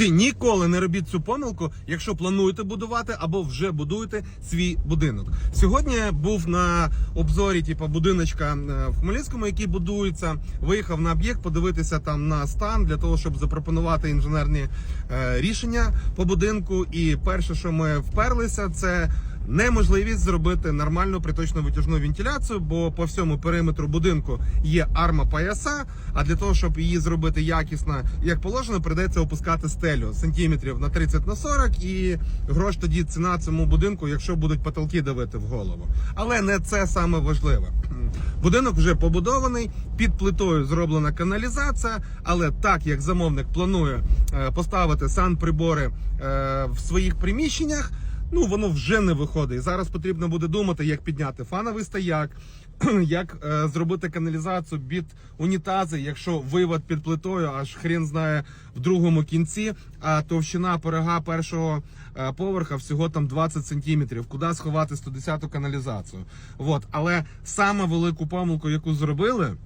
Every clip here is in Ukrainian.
Ніколи не робіть цю помилку, якщо плануєте будувати або вже будуєте свій будинок. Сьогодні був на обзорі, типу, будиночка е, в Хмельницькому, який будується. Виїхав на об'єкт, подивитися там на стан для того, щоб запропонувати інженерні е, рішення по будинку. І перше, що ми вперлися, це неможливість зробити нормальну приточну витяжну вентиляцію, бо по всьому периметру будинку є арма пояса. А для того, щоб її зробити якісно, як положено, прийдеться опускати стелю сантиметрів на 30 на 40 і грош тоді ціна цьому будинку, якщо будуть потолки давити в голову. Але не це саме важливе. Будинок вже побудований, під плитою зроблена каналізація, але так як замовник планує е, поставити санприбори е, в своїх приміщеннях. Ну, воно вже не виходить. Зараз потрібно буде думати, як підняти фановий стояк, як е, зробити каналізацію від унітази, якщо вивод під плитою, аж хрен знає в другому кінці, а товщина порога першого е, поверха всього там 20 сантиметрів. Куди сховати 110-ту каналізацію? От. Але саме велику помилку, яку зробили,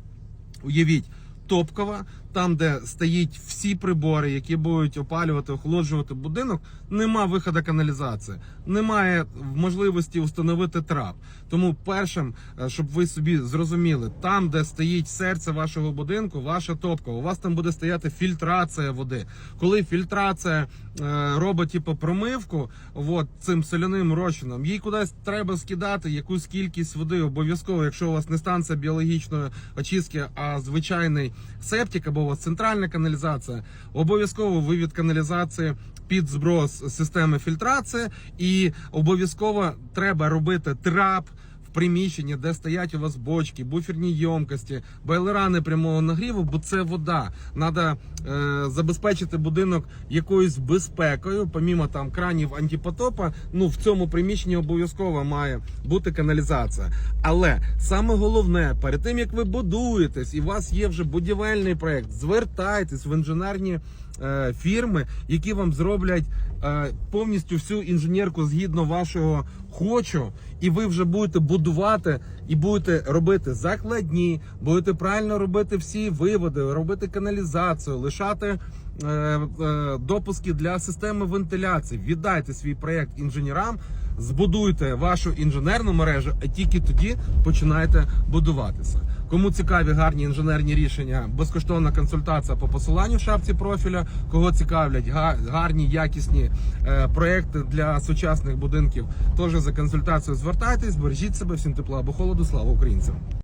уявіть. Топкова, там, де стоїть всі прибори, які будуть опалювати, охолоджувати будинок, нема виходу каналізації, немає можливості встановити трап. Тому першим, е, щоб ви собі зрозуміли, там, де стоїть серце вашого будинку, ваша топка, у вас там буде стояти фільтрація води. Коли фільтрація е, робить типу, промивку, от, цим соляним розчином, їй кудись треба скидати якусь кількість води. Обов'язково, якщо у вас не станція біологічної очистки, а звичайний септик або у центральна каналізація, обов'язково вивід каналізації під зброс системи фільтрації, і обов'язково треба робити трап. Приміщенні, де стоять у вас бочки, буферні ємкості, бойлера непрямого нагріву, бо це вода. Треба е, забезпечити будинок якоюсь безпекою, помімо там кранів антипотопа. Ну в цьому приміщенні обов'язково має бути каналізація. Але саме головне, перед тим як ви будуєтесь, і у вас є вже будівельний проект, звертайтесь в інженерні е, фірми, які вам зроблять е, повністю всю інженерку згідно вашого хочу, і ви вже будете будувати і будете робити закладні, будете правильно робити всі виводи, робити каналізацію, лишати. е, е, Допуски для системи вентиляції. Віддайте свій проєкт інженерам, збудуйте вашу інженерну мережу, а тільки тоді починайте будуватися. Кому цікаві гарні інженерні рішення, безкоштовна консультація по посиланню в шапці профіля. Кого цікавлять гарні якісні е, проекти для сучасних будинків, теж за консультацією звертайтесь, бережіть себе, всім тепла або холоду. Слава українцям!